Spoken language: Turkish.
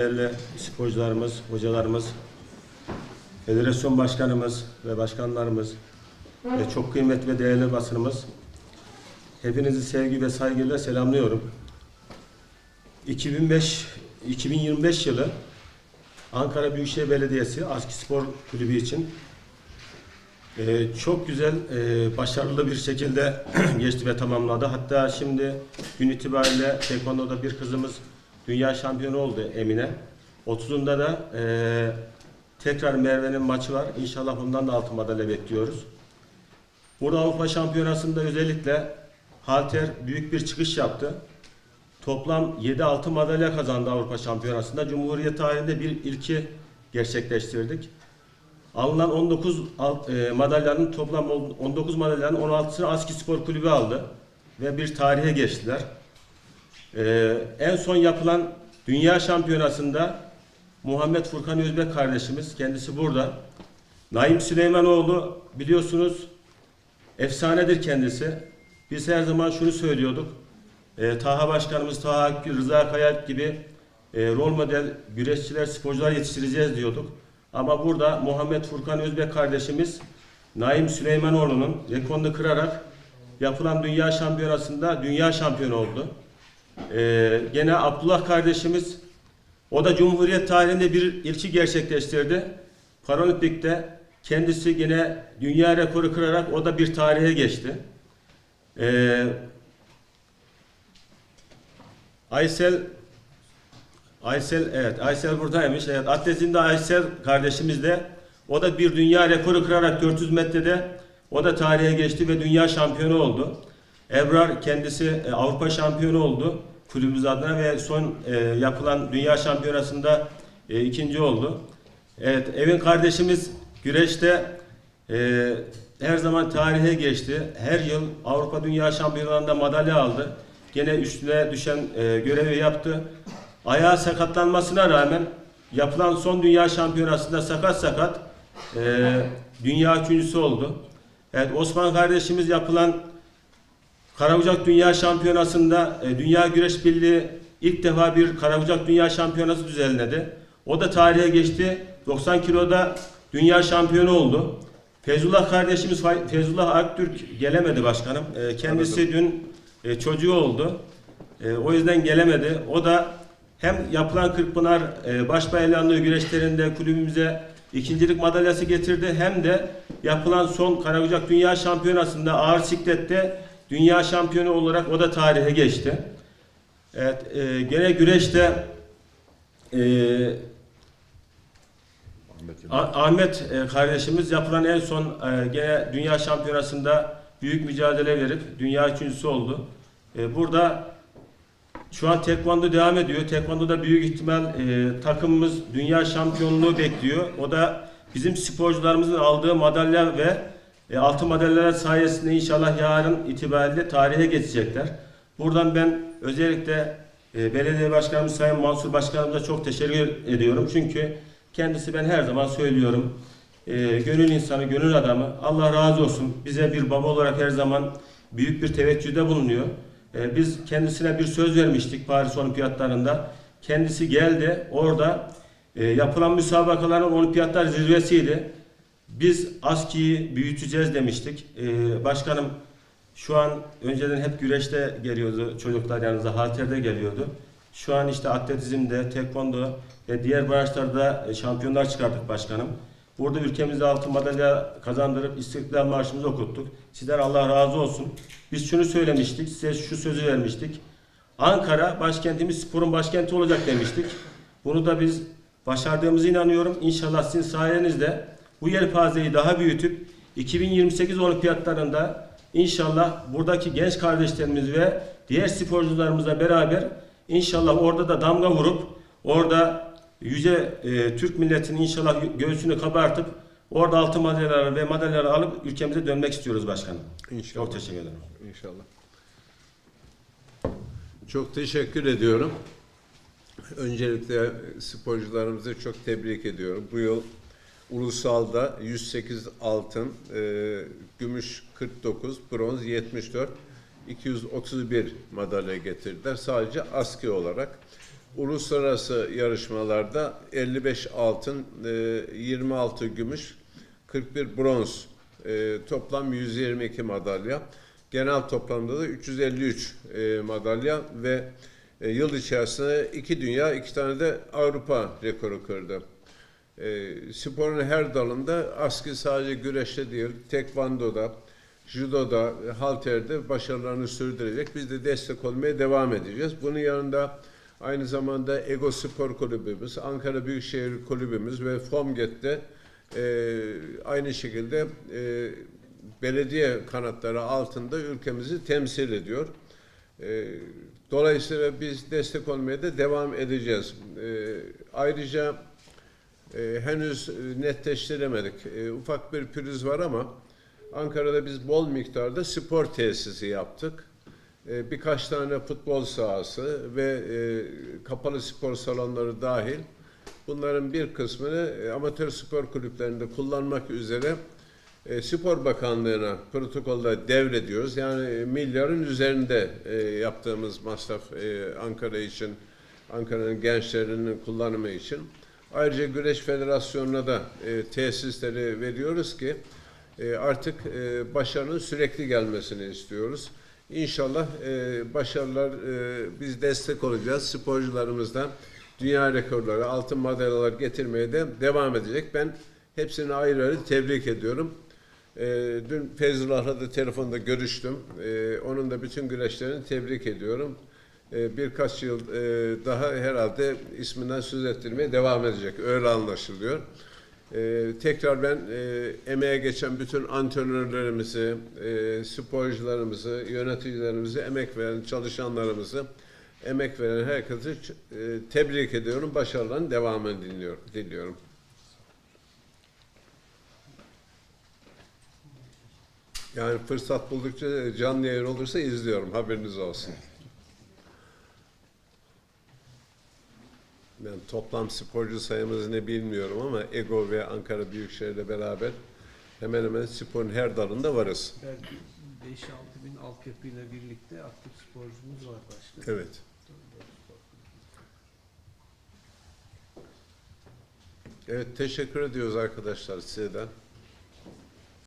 Değerli sporcularımız, hocalarımız, federasyon başkanımız ve başkanlarımız ve çok kıymetli ve değerli basınımız, hepinizi sevgi ve saygıyla selamlıyorum. 2005 2025 yılı Ankara Büyükşehir Belediyesi Aski Spor Kulübü için e, çok güzel, e, başarılı bir şekilde geçti ve tamamladı. Hatta şimdi gün itibariyle Tekvando'da bir kızımız dünya şampiyonu oldu Emine. 30'unda da e, tekrar Merve'nin maçı var. İnşallah ondan da altın madalya bekliyoruz. Burada Avrupa Şampiyonası'nda özellikle Halter büyük bir çıkış yaptı. Toplam 7 altın madalya kazandı Avrupa Şampiyonası'nda. Cumhuriyet tarihinde bir ilki gerçekleştirdik. Alınan 19 al- e, madalyanın toplam ol- 19 madalyanın 16'sını Aski Spor Kulübü aldı ve bir tarihe geçtiler. E, en son yapılan Dünya Şampiyonası'nda Muhammed Furkan Özbek kardeşimiz kendisi burada. Naim Süleymanoğlu biliyorsunuz efsanedir kendisi. Biz her zaman şunu söylüyorduk. E, Taha Başkanımız Taha Rıza Kayalp gibi e, rol model güreşçiler, sporcular yetiştireceğiz diyorduk. Ama burada Muhammed Furkan Özbek kardeşimiz Naim Süleymanoğlu'nun rekorunu kırarak yapılan dünya şampiyonasında dünya şampiyonu oldu. E, gene Abdullah kardeşimiz o da Cumhuriyet tarihinde bir ilki gerçekleştirdi. Paralimpik'te kendisi gene dünya rekoru kırarak o da bir tarihe geçti. Ee, Aysel Aysel evet Aysel buradaymış. Evet atletinde Aysel kardeşimiz de o da bir dünya rekoru kırarak 400 metrede o da tarihe geçti ve dünya şampiyonu oldu. Ebrar kendisi e, Avrupa şampiyonu oldu kulübümüz adına ve son e, yapılan dünya şampiyonasında e, ikinci oldu. Evet Evin kardeşimiz güreşte her zaman tarihe geçti. Her yıl Avrupa Dünya Şampiyonalarında madalya aldı. Gene üstüne düşen görevi yaptı. Ayağı sakatlanmasına rağmen yapılan son dünya şampiyonasında sakat sakat dünya üçüncüsü oldu. Evet Osman kardeşimiz yapılan Karabucak Dünya Şampiyonası'nda e, Dünya Güreş Birliği ilk defa bir Karabucak Dünya Şampiyonası düzenledi. O da tarihe geçti. 90 kiloda dünya şampiyonu oldu. Fezullah kardeşimiz Fezullah Aktürk gelemedi başkanım. E, kendisi dün e, çocuğu oldu. E, o yüzden gelemedi. O da hem yapılan Kırkpınar e, Başbaylanlığı güreşlerinde kulübümüze ikincilik madalyası getirdi hem de yapılan son Karabucak Dünya Şampiyonası'nda ağır siklette dünya şampiyonu olarak o da tarihe geçti. Evet, e, gene güreşte e, Ah- Ahmet e, kardeşimiz yapılan en son e, gene dünya şampiyonasında büyük mücadele verip dünya üçüncüsü oldu. E, burada şu an tekvando devam ediyor. Tekvando'da büyük ihtimal e, takımımız dünya şampiyonluğu bekliyor. O da bizim sporcularımızın aldığı madalya ve e, altın madalyalar sayesinde inşallah yarın itibariyle tarihe geçecekler. Buradan ben özellikle e, belediye başkanımız Sayın Mansur Başkanımıza çok teşekkür ediyorum. Çünkü kendisi ben her zaman söylüyorum. e, gönül insanı, gönül adamı. Allah razı olsun. Bize bir baba olarak her zaman büyük bir teveccühde bulunuyor. E, biz kendisine bir söz vermiştik Paris Olimpiyatlarında. Kendisi geldi. Orada e, yapılan müsabakaların olimpiyatlar zirvesiydi. Biz ASKİ'yi büyüteceğiz demiştik. E, başkanım şu an önceden hep güreşte geliyordu çocuklar yanınıza, halterde geliyordu. Şu an işte atletizmde, tekvando ve diğer branşlarda e, şampiyonlar çıkarttık başkanım. Burada ülkemize altın madalya kazandırıp İstiklal Marşımızı okuttuk. Sizler Allah razı olsun. Biz şunu söylemiştik, size şu sözü vermiştik. Ankara başkentimiz sporun başkenti olacak demiştik. Bunu da biz başardığımıza inanıyorum. İnşallah sizin sayenizde bu yelpazeyi daha büyütüp 2028 olimpiyatlarında inşallah buradaki genç kardeşlerimiz ve diğer sporcularımızla beraber inşallah orada da damga vurup orada yüce e, Türk milletinin inşallah göğsünü kabartıp orada altın madalyaları ve madalyaları alıp ülkemize dönmek istiyoruz başkanım. İnşallah. Çok teşekkür ederim. İnşallah. Çok teşekkür ediyorum. Öncelikle sporcularımızı çok tebrik ediyorum. Bu yıl ulusalda 108 altın, e, gümüş 49, bronz 74, 231 madalya getirdiler. Sadece aski olarak. Uluslararası yarışmalarda 55 altın, e, 26 gümüş, 41 bronz, e, toplam 122 madalya. Genel toplamda da 353 e, madalya ve e, yıl içerisinde iki dünya, iki tane de Avrupa rekoru kırdı. E, sporun her dalında aski sadece güreşte değil, tekvandoda, judoda, halterde başarılarını sürdürecek. Biz de destek olmaya devam edeceğiz. Bunun yanında aynı zamanda Ego Spor Kulübümüz, Ankara Büyükşehir Kulübümüz ve FOMGET'te e, aynı şekilde e, belediye kanatları altında ülkemizi temsil ediyor. E, dolayısıyla biz destek olmaya da devam edeceğiz. E, ayrıca e, henüz netleştiremedik. E, ufak bir pürüz var ama Ankara'da biz bol miktarda spor tesisi yaptık. E, birkaç tane futbol sahası ve e, kapalı spor salonları dahil bunların bir kısmını e, amatör spor kulüplerinde kullanmak üzere e, Spor Bakanlığı'na protokolda devrediyoruz. Yani e, milyarın üzerinde e, yaptığımız masraf e, Ankara için, Ankara'nın gençlerinin kullanımı için. Ayrıca Güreş Federasyonu'na da e, tesisleri veriyoruz ki e, artık e, başarının sürekli gelmesini istiyoruz. İnşallah e, başarılar e, biz destek olacağız. Sporcularımızdan dünya rekorları, altın madalyalar getirmeye de devam edecek. Ben hepsini ayrı ayrı tebrik ediyorum. E, dün Feyzullah'la da telefonda görüştüm. E, onun da bütün güreşlerini tebrik ediyorum. E, birkaç yıl e, daha herhalde isminden söz ettirmeye devam edecek. Öyle anlaşılıyor. Ee, tekrar ben e, emeğe geçen bütün antrenörlerimizi, e, sporcularımızı, yöneticilerimizi, emek veren çalışanlarımızı, emek veren herkesi e, tebrik ediyorum. Başarıların devamını diliyorum. diliyorum. Yani fırsat buldukça canlı yayın olursa izliyorum. Haberiniz olsun. Ben toplam sporcu sayımızı ne bilmiyorum ama Ego ve Ankara Büyükşehir'le beraber hemen hemen sporun her dalında varız. Belki 5-6 bin altyapıyla birlikte aktif sporcumuz var başka. Evet. Evet teşekkür ediyoruz arkadaşlar size de.